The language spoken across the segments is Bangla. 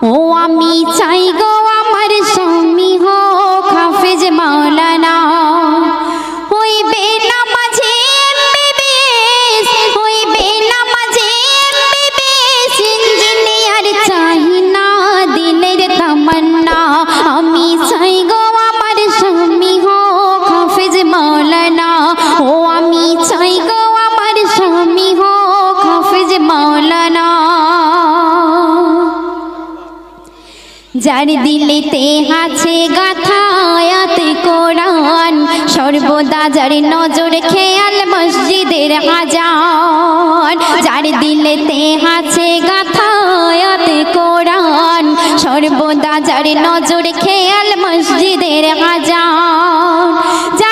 我还没猜够 যার দিলেতে আছে গাথায়াত কোরআন, সর্বদা যার নজর খেয়াল মসজিদের আজান যার দিলেতে আছে গাথায়াত কোরআন, সর্বদা যার নজর খেয়াল মসজিদের আজান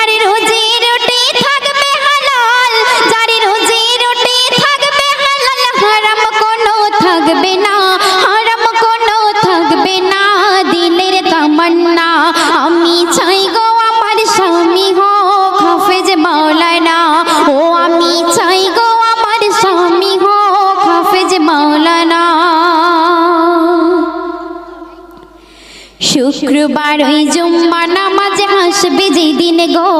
শুক্রবার ওই জুম্মা নামাজে হাসবে যে যেদিন গো।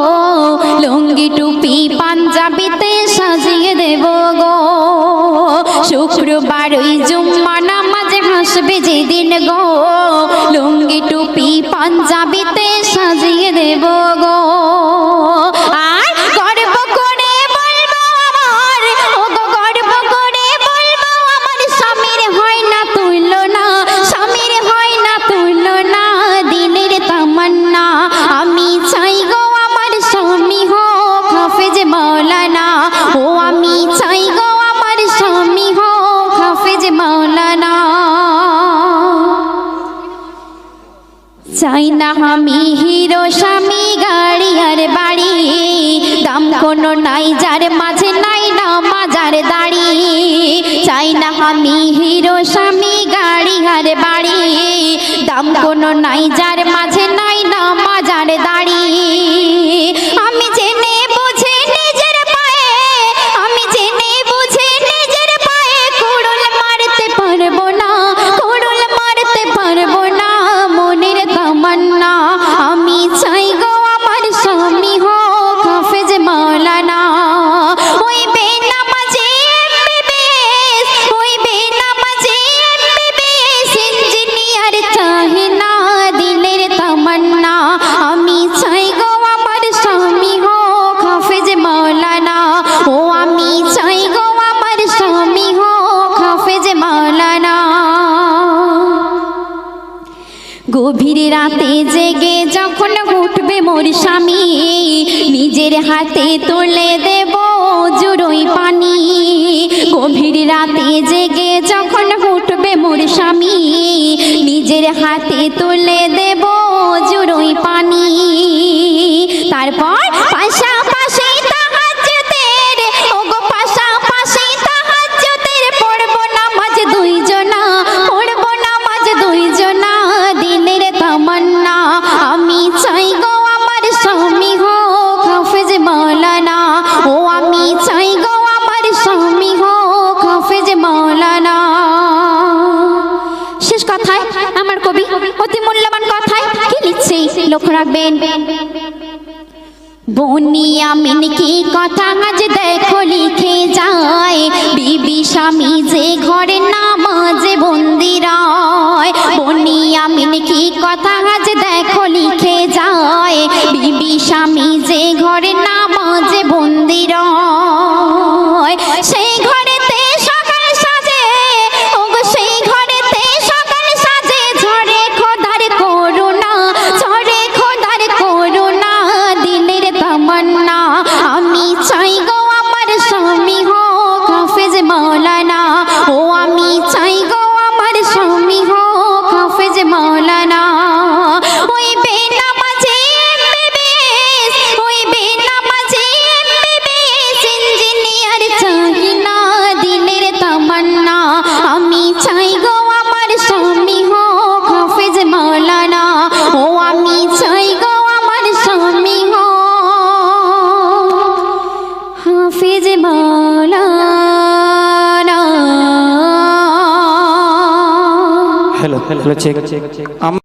লুঙ্গি, টুপি, পাঞ্জাবিতে সাজিয়ে দেব গো। শুক্রবার ওই জুম্মা নামাজে হাসবে যে যেদিন গো। লুঙ্গি, টুপি, পাঞ্জাবি চাই না আমি হিরো স্বামী, গাড়ি আর বাড়ি। দাম কোনো নাই, যার মাঝে নাই না মাজার দাড়ি। চাই না আমি হিরো স্বামী, গাড়ি আর বাড়ি। দাম কোনো নাই, যার মাঝে নাই না মাজার গভীর রাতে জেগে যখন উঠবে মোর স্বামী নিজের হাতে তুলে দেব লক্ষ্য রাখবেন। বনিয়া মিন কি কথা আজ দেখো লিখে যায়। বিবি স্বামী যে ঘরে নামাজে বন্দি রায়। বনিয়া মিন কি কথা আজ দেখো লিখে যায়। বিবি স্বামী যে ঘরে হ্যালো হ্যালো চেক